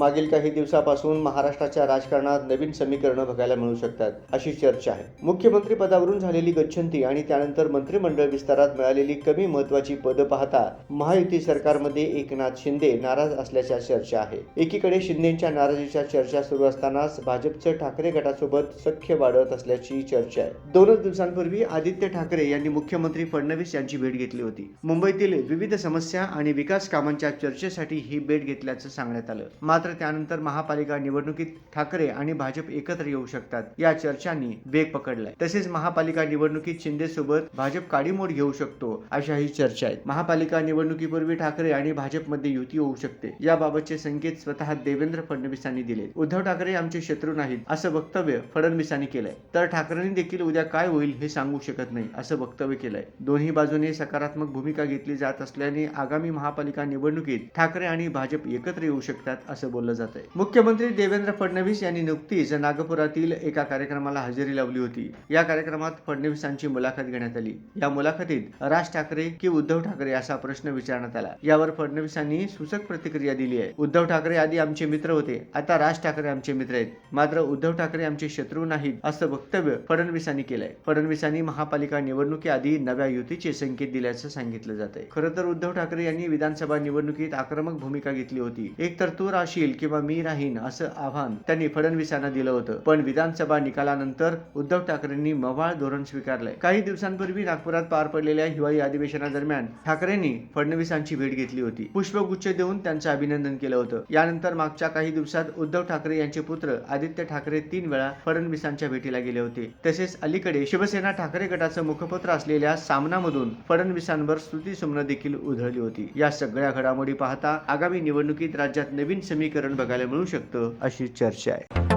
मागील काही दिवसापासून महाराष्ट्राच्या राजकारणात नवीन समीकरणं बघायला मिळू शकतात अशी चर्चा आहे. मुख्यमंत्री पदावरून झालेली गच्छंती आणि त्यानंतर मंत्रिमंडळ विस्तारात मिळालेली कमी महत्वाची पदं पाहता महायुती सरकारमध्ये एकनाथ शिंदे नाराज असल्याच्या चर्चा आहे. एकीकडे शिंदेच्या नाराजीच्या चर्चा सुरू असतानाच भाजपचं ठाकरे गटासोबत सख्य वाढत असल्याची चर्चा आहे. दोनच दिवसांपूर्वी आदित्य ठाकरे यांनी मुख्यमंत्री फडणवीस यांची भेट घेतली होती. मुंबईतील विविध समस्या आणि विकास कामांच्या चर्चेसाठी ही भेट घेतल्याचं सांगण्यात आलं. मात्र त्यानंतर महापालिका निवडणुकीत ठाकरे आणि भाजप एकत्र येऊ शकतात. या चर्चांनी वेग पकडलाय. तसेच महापालिका निवडणुकीत शिंदे सोबत भाजप काडीमोड घेऊ शकतो अशाही चर्चा आहेत. महापालिका निवडणुकीपूर्वी ठाकरे आणि भाजपमध्ये युती होऊ शकते. याबाबतचे संकेत स्वतः देवेंद्र फडणवीसांनी दिले उद्धव ठाकरे आमचे शत्रू नाहीत असं वक्तव्य फडणवीसांनी केलंय. तर ठाकरेंनी देखील उद्या काय होईल हे सांगू शकत नाही असं वक्तव्य केलंय. दोन्ही बाजूने सकारात्मक भूमिका घेतली जात असल्याने आगामी महापालिका निवडणुकीत ठाकरे आणि भाजप एकत्र येऊ शकतात असं बोललं जात आहे. मुख्यमंत्री देवेंद्र फडणवीस यांनी नुकतीच नागपुरातील एका कार्यक्रमाला हजेरी लावली होती. या कार्यक्रमात फडणवीसांची मुलाखत घेण्यात आली. या मुलाखतीत राज ठाकरे की उद्धव ठाकरे असा प्रश्न विचारण्यात आला. यावर फडणवीसांनी सूचक प्रतिक्रिया दिली आहे. उद्धव ठाकरे आधी आमचे मित्र होते. आता राज ठाकरे आमचे मित्र आहेत. मात्र उद्धव ठाकरे आमचे शत्रू नाहीत असं वक्तव्य फडणवीसांनी केलंय. फडणवीसांनी महापालिका निवडणुकीआधी नव्या युतीचे संकेत दिल्याचं सांगितलं जात आहे खरं तर उद्धव ठाकरे यांनी विधानसभा निवडणुकीत आक्रमक भूमिका घेतली होती. एक तर अशी राहशील किंवा मी राहीन असं आव्हान त्यांनी फडणवीसांना दिलं होतं. पण विधानसभा निकालानंतर उद्धव ठाकरेंनी मवाळ धोरण स्वीकारलंय. काही दिवसांपूर्वी नागपुरात पार पडलेल्या हिवाळी अधिवेशनादरम्यान ठाकरेंनी फडणवीसांची भेट घेतली होती. पुष्पगुच्छ देऊन त्यांचं अभिनंदन केलं होतं. यानंतर मागच्या काही दिवसात उद्धव ठाकरे यांचे पुत्र आदित्य ठाकरे तीन वेळा फडणवीसांच्या भेटीला गेले होते. तसेच अलीकडे शिवसेना ठाकरे गटाचं मुखपत्र असलेल्या सामनामधून फडणवीसांवर स्तुती सुमनं देखील उधळली होती. या सगळ्या घडामोडी पाहता आगामी निवडणुकीत राज्यात नवीन समीकरण बघायला मिळू शकतं अशी चर्चा आहे.